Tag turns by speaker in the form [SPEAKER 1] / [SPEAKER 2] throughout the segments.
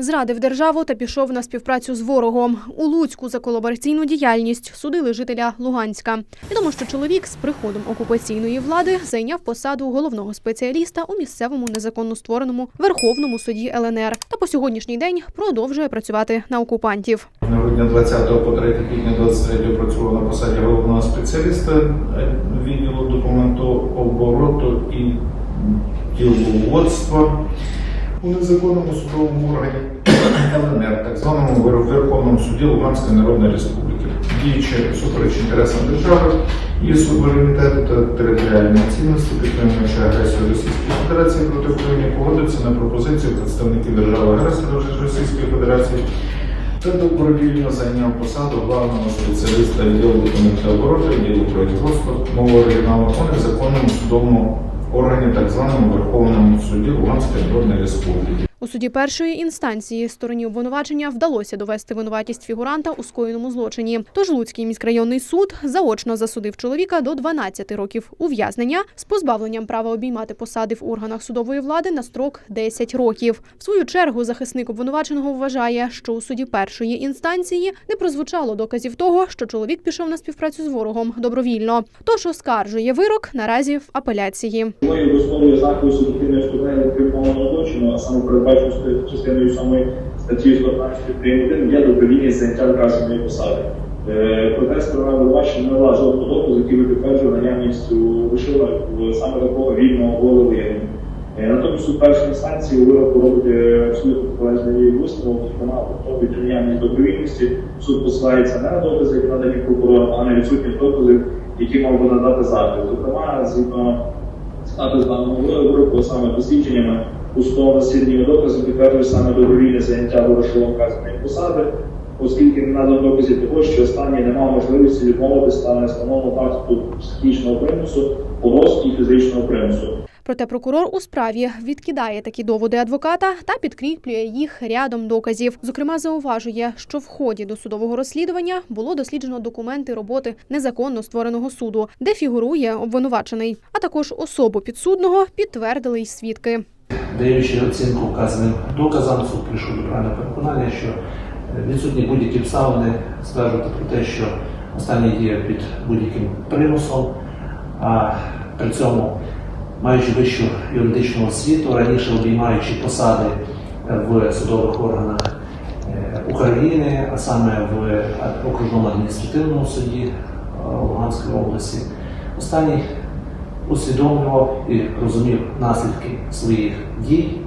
[SPEAKER 1] Зрадив державу та пішов на співпрацю з ворогом. У Луцьку за колабораційну діяльність судили жителя Луганська. Відомо, що чоловік з приходом окупаційної влади зайняв посаду головного спеціаліста у місцевому незаконно створеному Верховному суді ЛНР та по сьогоднішній день продовжує працювати на окупантів.
[SPEAKER 2] Грудня 20 по 3 квітня 23 працював на посаді головного спеціаліста е, відділу документообороту і діловодства у незаконному судовому органі. ЛНР, так званому Верховному суді Луганської Народної Республіки, діючи супереч інтересам держави, її суверенітету та територіальної цінності, підтримуючи агресію Російської Федерації проти України, погодився на пропозицію представників держави-агресора Російської Федерації. Та добровільно зайняв посаду главного спеціаліста відділу документообороту, відділу производства мову оригіналу у незаконному судовому органі, так званому Верховному суді Луганської Народної Республіки.
[SPEAKER 1] Суді першої інстанції стороні обвинувачення вдалося довести винуватість фігуранта у скоєному злочині. Тож Луцький міськрайонний суд заочно засудив чоловіка до 12 років ув'язнення з позбавленням права обіймати посади в органах судової влади на строк 10 років. В свою чергу захисник обвинуваченого вважає, що у суді першої інстанції не прозвучало доказів того, що чоловік пішов на співпрацю з ворогом добровільно. Тож оскаржує вирок наразі в апеляції.
[SPEAKER 3] Мною основою заходу суб'єктивної встановлення злочину, а саме передбачено частиною 7 статті 115 прим. 1, є добровільність заняття вказаної посади. Е, Проте сторона обвинувачення не мала жодного доказу, який би підтверджував наявність у вишила саме такого вільного волевиявлення. Е, Натомість суд першої інстанції у вироку робить е, абсолютно протилежний висновок, від наявність добровільності суд посилається не на докази, які надані прокурором, а на відсутність доказів, які мав би надати захист. Зокрема, згідно стати з даного вироку саме дослідженнями у судовому засіданні доказів підтверджує саме добровільне заняття вирішило вказаної посади, оскільки не надано доказів того, що останній не мав можливості відмовитися та нестановленого факту психічного примусу, погроз і фізичного примусу.
[SPEAKER 1] Проте прокурор у справі відкидає такі доводи адвоката та підкріплює їх рядом доказів. Зокрема, зауважує, що в ході досудового розслідування було досліджено документи роботи незаконно створеного суду, де фігурує обвинувачений, а також особу підсудного підтвердили й свідки.
[SPEAKER 4] Даючи оцінку вказаним доказам, суд прийшов до правильного переконання, що е, відсутні будь-які обставини стверджувати про те, що останній діє під будь-яким примусом, а при цьому, маючи вищу юридичну освіту, раніше обіймаючи посади в судових органах е, України, а саме в окружному адміністративному суді е, Луганської області, останній усвідомлював і розумів наслідки своїх дій.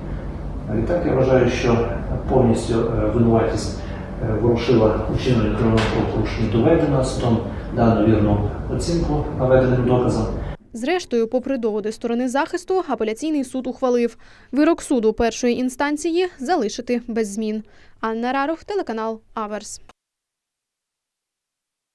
[SPEAKER 4] І так я вважаю, що повністю е, винуватість е, Ворошила учинення кримінального правопорушення доведена, судом дано вірну оцінку наведеним доказам.
[SPEAKER 1] Зрештою, попри доводи сторони захисту, апеляційний суд ухвалив вирок суду першої інстанції залишити без змін. Анна Рарух, телеканал Аверс.